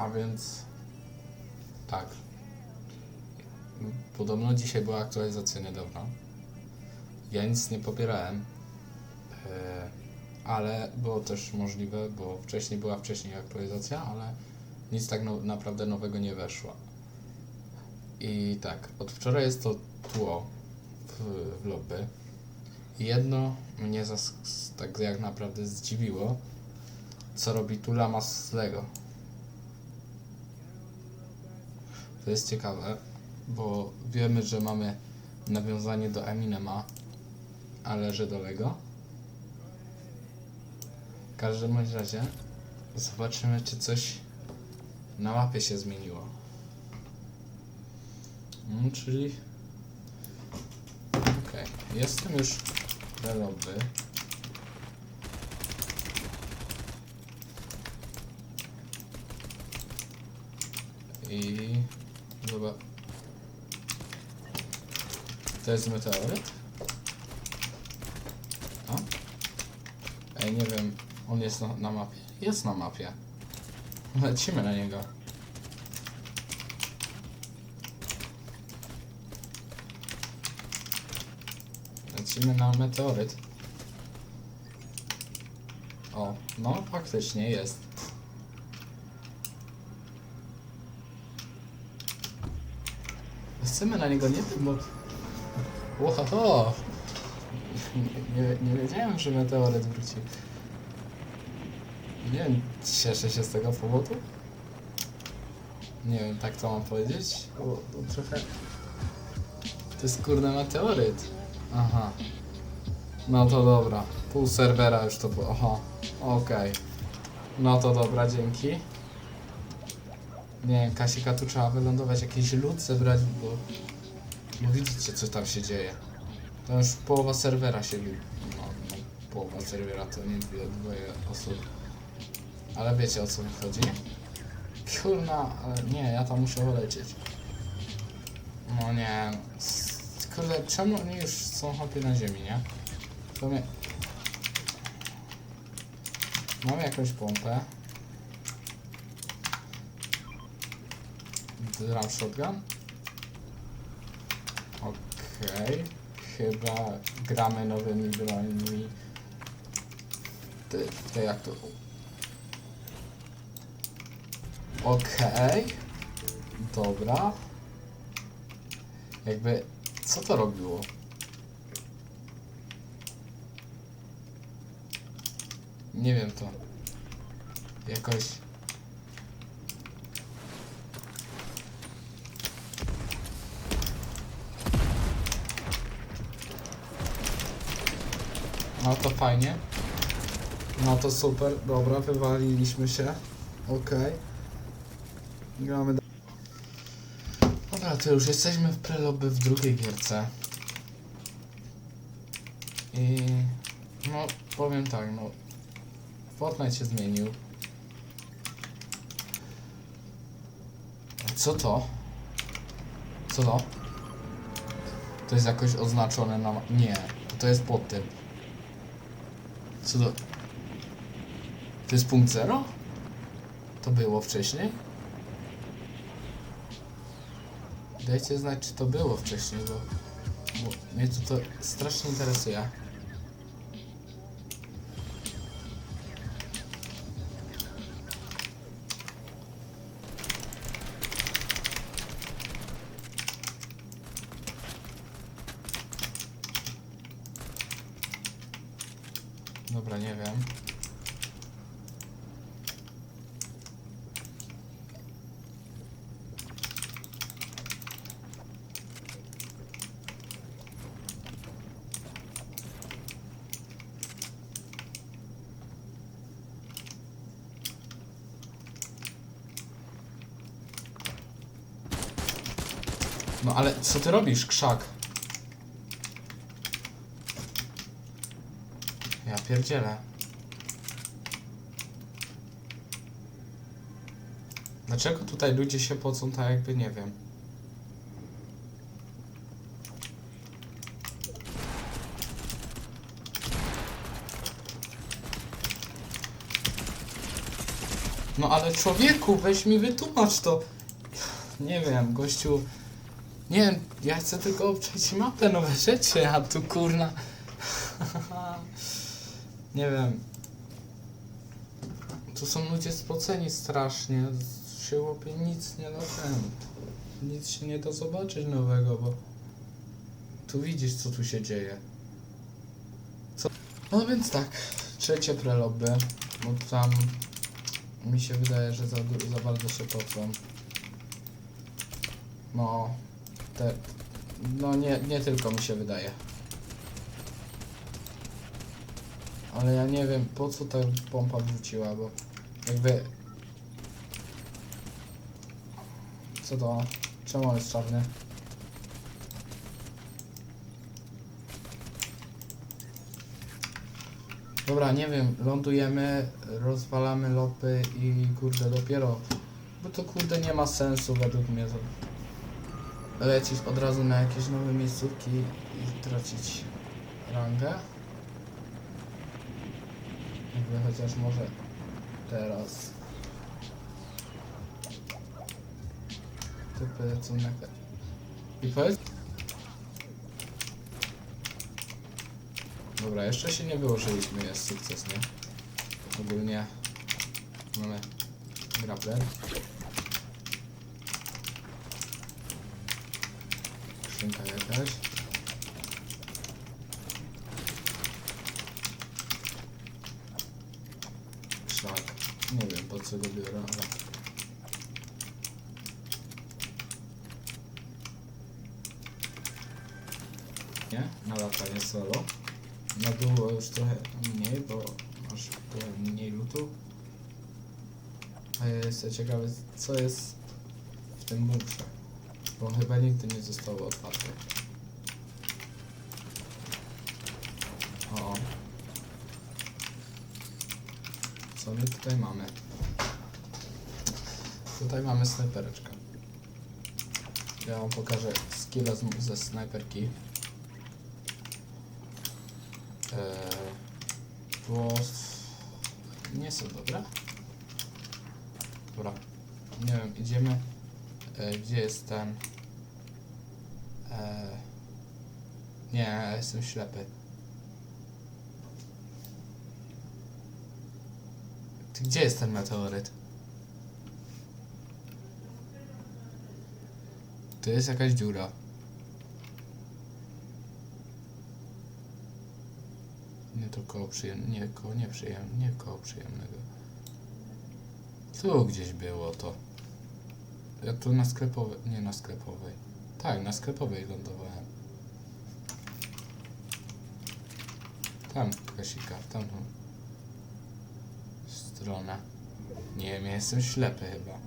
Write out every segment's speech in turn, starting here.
A więc tak. Podobno dzisiaj była aktualizacja niedawna. Ja nic nie pobierałem. E, ale było też możliwe, bo wcześniej była wcześniej aktualizacja, ale nic tak no, naprawdę nowego nie weszło. I tak, od wczoraj jest to tło w, w lobby. Jedno mnie zas, tak jak naprawdę zdziwiło, co robi tu Lama z Lego. To jest ciekawe, bo wiemy, że mamy nawiązanie do Eminema, ale że do Lego. W każdym razie zobaczymy, czy coś na mapie się zmieniło. Mm, czyli... Okej, jestem już w lobby. I... Zobacz. To jest meteoryt? A? Ej, nie wiem. On jest na, na mapie? Jest na mapie. Lecimy na niego. Lecimy na meteoryt. O, no faktycznie jest. Chcemy na niego nie wiem, bo... Łoho! Nie, nie, nie wiedziałem, że meteoryt wrócił. Nie wiem, cieszę się z tego powodu. Nie wiem, tak to mam powiedzieć, bo, bo trochę... To jest kurde meteoryt. Aha. No to dobra. Pół serwera już to było. Aha. Okej. No to dobra, dzięki. Nie Kasika tu trzeba wylądować, jakiś lód zebrać, bo... Bo widzicie, co tam się dzieje. To już połowa serwera się... No, no połowa serwera to nie dwie, dwoje osób. Ale wiecie, o co mi chodzi? Kurna, ale nie, ja tam muszę lecieć. No nie, kurde, czemu oni już są chłopie na ziemi, nie? To mnie... Mam jakąś pompę. Drum shotgun. Okej. Chyba gramy nowymi brońmi. Ty, ty jak to... Okej. Dobra. Jakby... Co to robiło? Nie wiem to. Jakoś... No to fajnie. No to super, dobra, wywaliliśmy się. Okej. Gramy da- Dobra, to już jesteśmy w prelobby w drugiej gierce. I... No, powiem tak, no... Fortnite się zmienił. Co to? Co to? To jest jakoś oznaczone na... Nie, to jest pod tym. Co to? To jest punkt zero? To było wcześniej? Dajcie znać, czy to było wcześniej, bo, bo mnie to, to strasznie interesuje. Dobra, nie wiem. No ale co ty robisz, krzak? Ja pierdzielę. Dlaczego tutaj ludzie się pocą tak jakby nie wiem? No ale człowieku, weź mi wytłumacz to. Nie wiem, gościu. Nie ja chcę tylko przejść mapę, nowe rzeczy, a tu kurna. nie wiem. Tu są ludzie spoceni strasznie. Się łopie nic nie da ten. Nic się nie da zobaczyć nowego, bo tu widzisz co tu się dzieje. Co? No więc tak, trzecie prelobby, bo tam mi się wydaje, że za, za bardzo się pocą. No, te, no nie, nie tylko mi się wydaje. Ale ja nie wiem po co ta pompa wrzuciła, bo jakby... Co to? Czemu on jest czarny? Dobra, nie wiem, lądujemy, rozwalamy lopy i kurde dopiero, bo to kurde nie ma sensu według mnie to lecieć od razu na jakieś nowe miejscówki i tracić rangę. Jakby chociaż może teraz. Typy lecą na... I powiedz... Dobra, jeszcze się nie wyłożyliśmy, jest sukces, nie? Ogólnie mamy grappler. Skrzynka jakaś. Krzak. Nie wiem po co go biorę, ale... Nie? Na latanie solo. Na dół już trochę mniej, bo masz trochę mniej lutu. A ja jestem ciekawy, co jest w tym bunkrze. Bo on chyba nigdy nie został otwarty. O. Co my tutaj mamy? Tutaj mamy snajpereczkę. Ja wam pokażę skilla ze snajperki. Eee, bo nie są dobre. Dobra, nie wiem, idziemy. E, gdzie jest ten? E, nie, jestem ślepy. Gdzie jest ten meteoryt? To jest jakaś dziura. Nie to koło przyjemnego, nie koło nieprzyjemnego, nie koło przyjemnego. Tu gdzieś było to. Ja tu na sklepowej, nie na sklepowej. Tak, na sklepowej lądowałem. Tam Kasika, w tamtą stronę. Nie wiem, ja jestem ślepy chyba.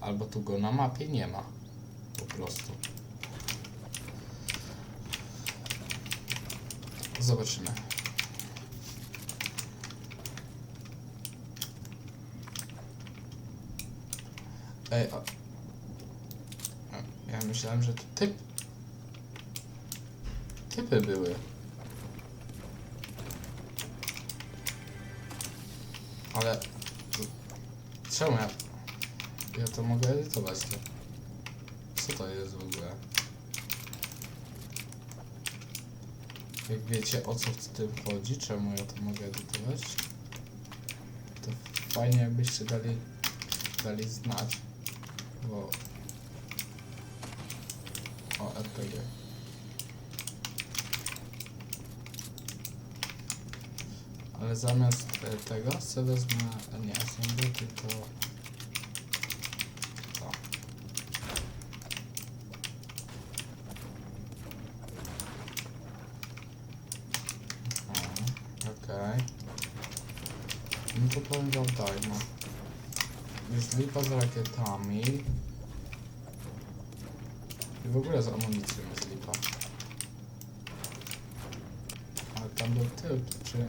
Albo tu go na mapie nie ma. Po prostu. Zobaczymy. Ej, a... Ja myślałem, że to typ... Typy były. Ale... Czemu ja... Ja to mogę edytować to. Co to jest w ogóle? Jak wiecie o co w tym chodzi, czemu ja to mogę edytować, to fajnie jakbyście dali, dali znać, bo... O, RPG. Ale zamiast tego sobie wezmę, nie SMD, tylko... To. Okej. No to powiem wam tak, no. Jest lipa z rakietami. W ogóle z amunicją jest lipa. Ale tam był tył, czy...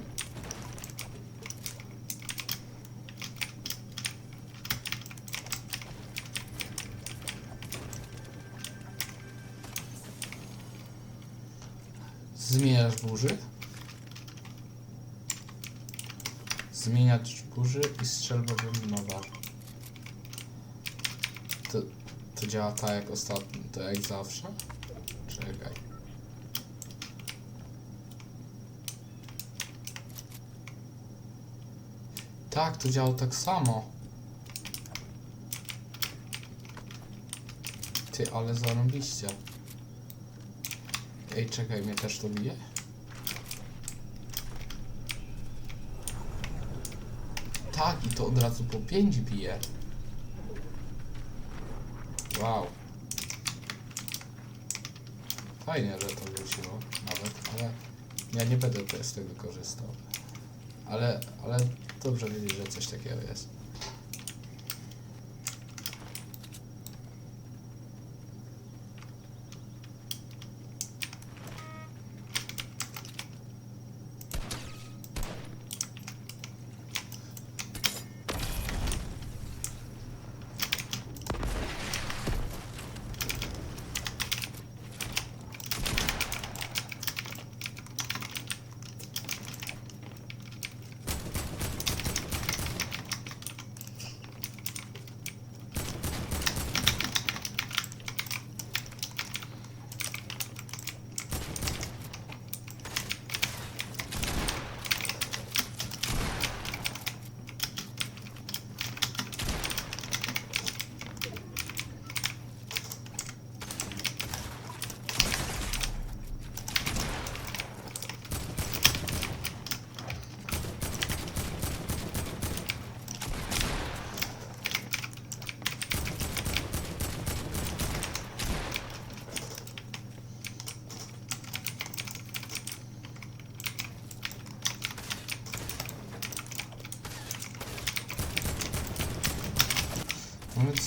Zmieniasz burzy? Zmieniacz burzy i strzelba wyminowa. To, działa tak jak ostatnio, to jak zawsze? Czekaj. Tak, to działa tak samo. Ty, ale zarąbiście. Ej, czekaj, mnie też to bije? Tak, i to od razu po 5 bije. Wow. Fajnie, że to wróciło nawet, ale ja nie będę z tego korzystał. Ale, ale dobrze wiedzieć, że coś takiego jest.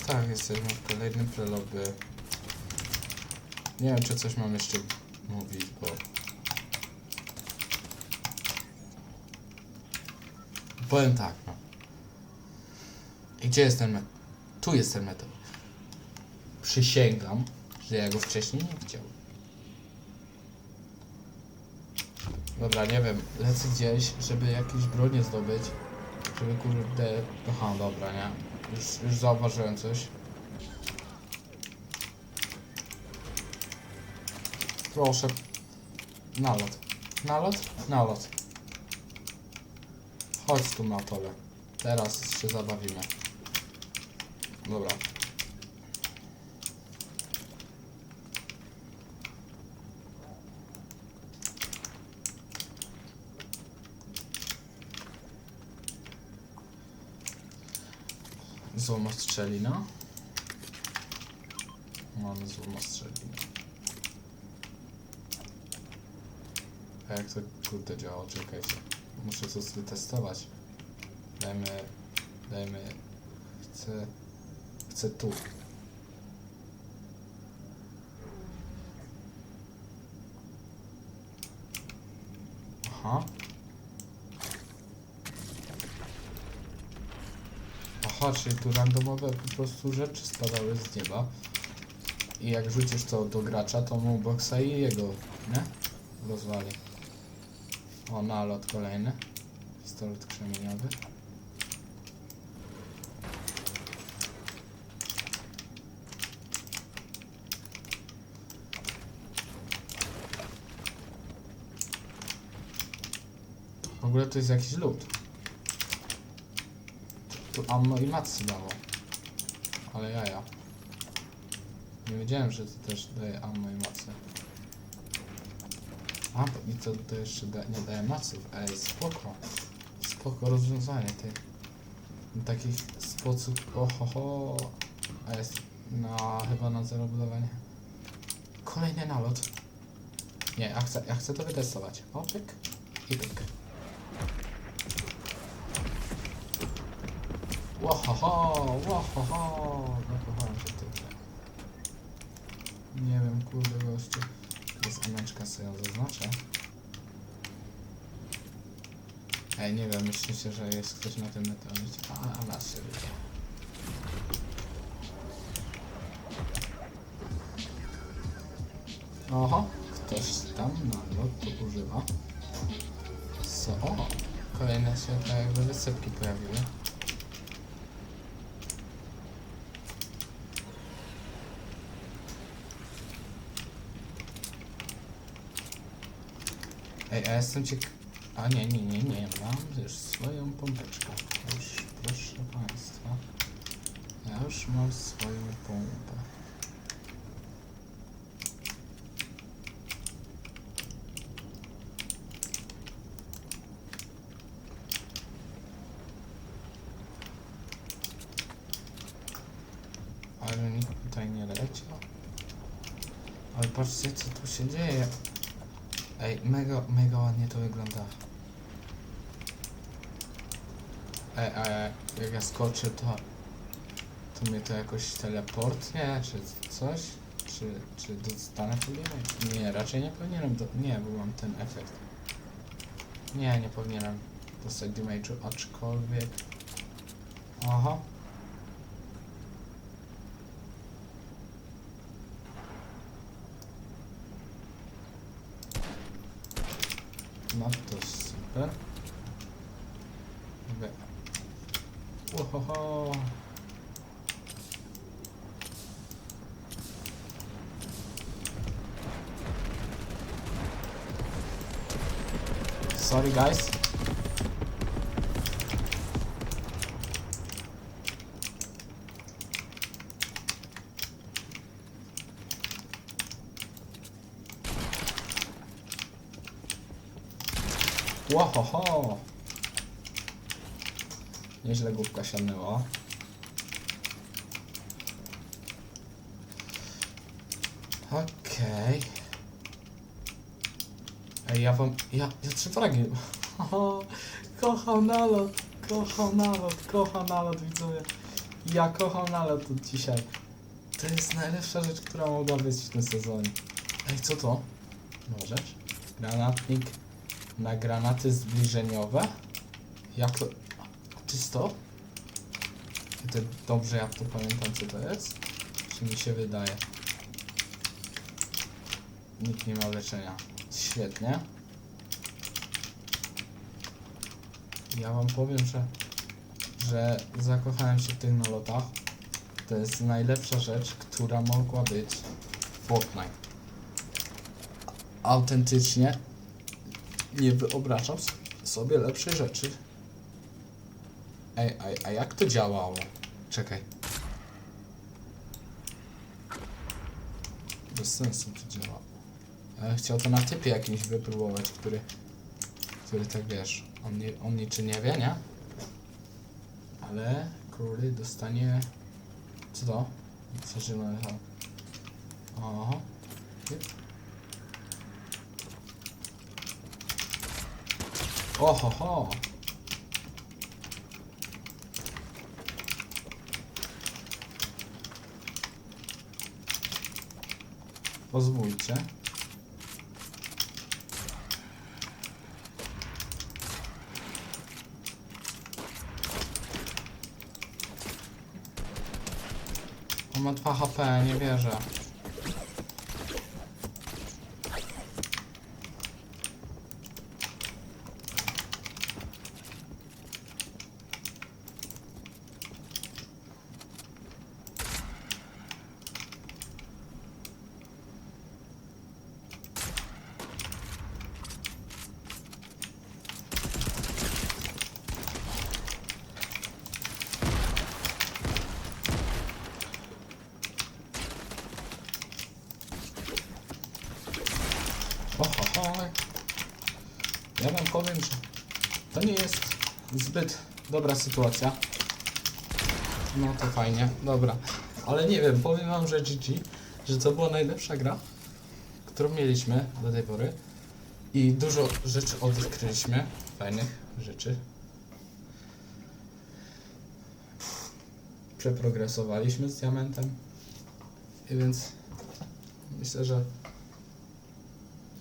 Tak, jesteśmy w kolejnym prelobie. Nie wiem, czy coś mam jeszcze mówić, bo... Powiem tak, no. I gdzie jest ten met? Tu jest ten metal. Przysięgam, że ja go wcześniej nie widziałem. Dobra, nie wiem, lecę gdzieś, żeby jakieś bronie zdobyć. Żeby kurde... Aha, dobra, nie? Już, już zauważyłem coś. Proszę. Nalot. Nalot? Nalot. Chodź tu na tole. Teraz się zabawimy. Dobra. Złoma strzelina. Mamy złoma strzelina. A jak to kurde działa? Czekajcie. Muszę to wytestować. Dajmy... Dajmy... Chcę... Chcę tu. Aha. Czyli tu randomowe po prostu rzeczy spadały z nieba. I jak rzucisz to do gracza, to mu boksa i jego, nie? Rozwali. O, nalot kolejny. Pistolet krzemieniowy. W ogóle to jest jakiś lód. Tu ammo i macy dało. Ale jaja. Nie wiedziałem, że to też daje ammo i macy. A, i to, to jeszcze da, nie daje maców. Ej, spoko. Spoko rozwiązanie, ty. Takich sposób, ohoho. A jest na, chyba na zero budowanie. Kolejny nalot. Nie, ja chcę, ja chcę to wytestować. O, pyk i pyk. Łohoho, łohoho, zakochałem się w. Nie wiem, kurde gościu. Jest emeczka, sobie ją zaznaczę. Ej, nie wiem, myślicie, że jest ktoś na tym meteoricie? A, a nas się ludzie. Oho, ktoś tam na lotu używa. Co? O, kolejne się jakby wysypki pojawiły. Ej, a jestem ciek... A nie, nie, nie, nie, mam już swoją pompeczkę. Już, proszę Państwa. Ja już mam swoją pompę. Ale nikt tutaj nie leciał. Ale patrzcie co tu się dzieje. Ej, mega, mega ładnie to wygląda. Ej, ej, jak ja skoczę to... To mnie to jakoś teleportnie, czy coś? Czy, czy dostanę podjemy? Nie, raczej nie powinienem, do, nie, bo mam ten efekt. Nie, nie powinienem dostać damage'u, aczkolwiek... Aha. No to super. Mogę... Ohoho. Sorry guys. Łohoho! Nieźle główka siadnęła. Okej. Ej, ja wam... Ja, ja trzy fragi. Kocham nalot, kocham nalot, kocham nalot, widzowie. Ja kocham nalot od dzisiaj. To jest najlepsza rzecz, która mogła być w tym sezonie. Ej, co to? Możesz? Granatnik na granaty zbliżeniowe? Jak to... Czy to? Dobrze ja to pamiętam co to jest? Czy mi się wydaje? Nikt nie ma leczenia. Świetnie. Ja wam powiem, że, że zakochałem się w tych nolotach. To jest najlepsza rzecz, która mogła być w Fortnite. Autentycznie nie wyobrażam sobie lepszej rzeczy. Ej, a, a jak to działało? Czekaj. Bez sensu to działa. Ja chciał to na typie jakimś wypróbować, który, który tak wiesz, on, nie, on niczy nie wie, nie? Ale króli dostanie... Co to? Co tam? Aha. Oho, ho. Pozwólcie. On ma 2 HP, nie wierzę. Oho, ja wam powiem, że to nie jest zbyt dobra sytuacja. No to fajnie, dobra. Ale nie wiem, powiem wam, że GG, że to była najlepsza gra, którą mieliśmy do tej pory. I dużo rzeczy odkryliśmy, fajnych rzeczy. Przeprogresowaliśmy z diamentem. I więc myślę, że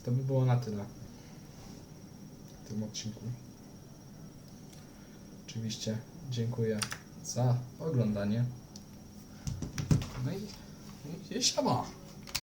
to by było na tyle w tym odcinku. Oczywiście dziękuję za oglądanie. No i, i siema.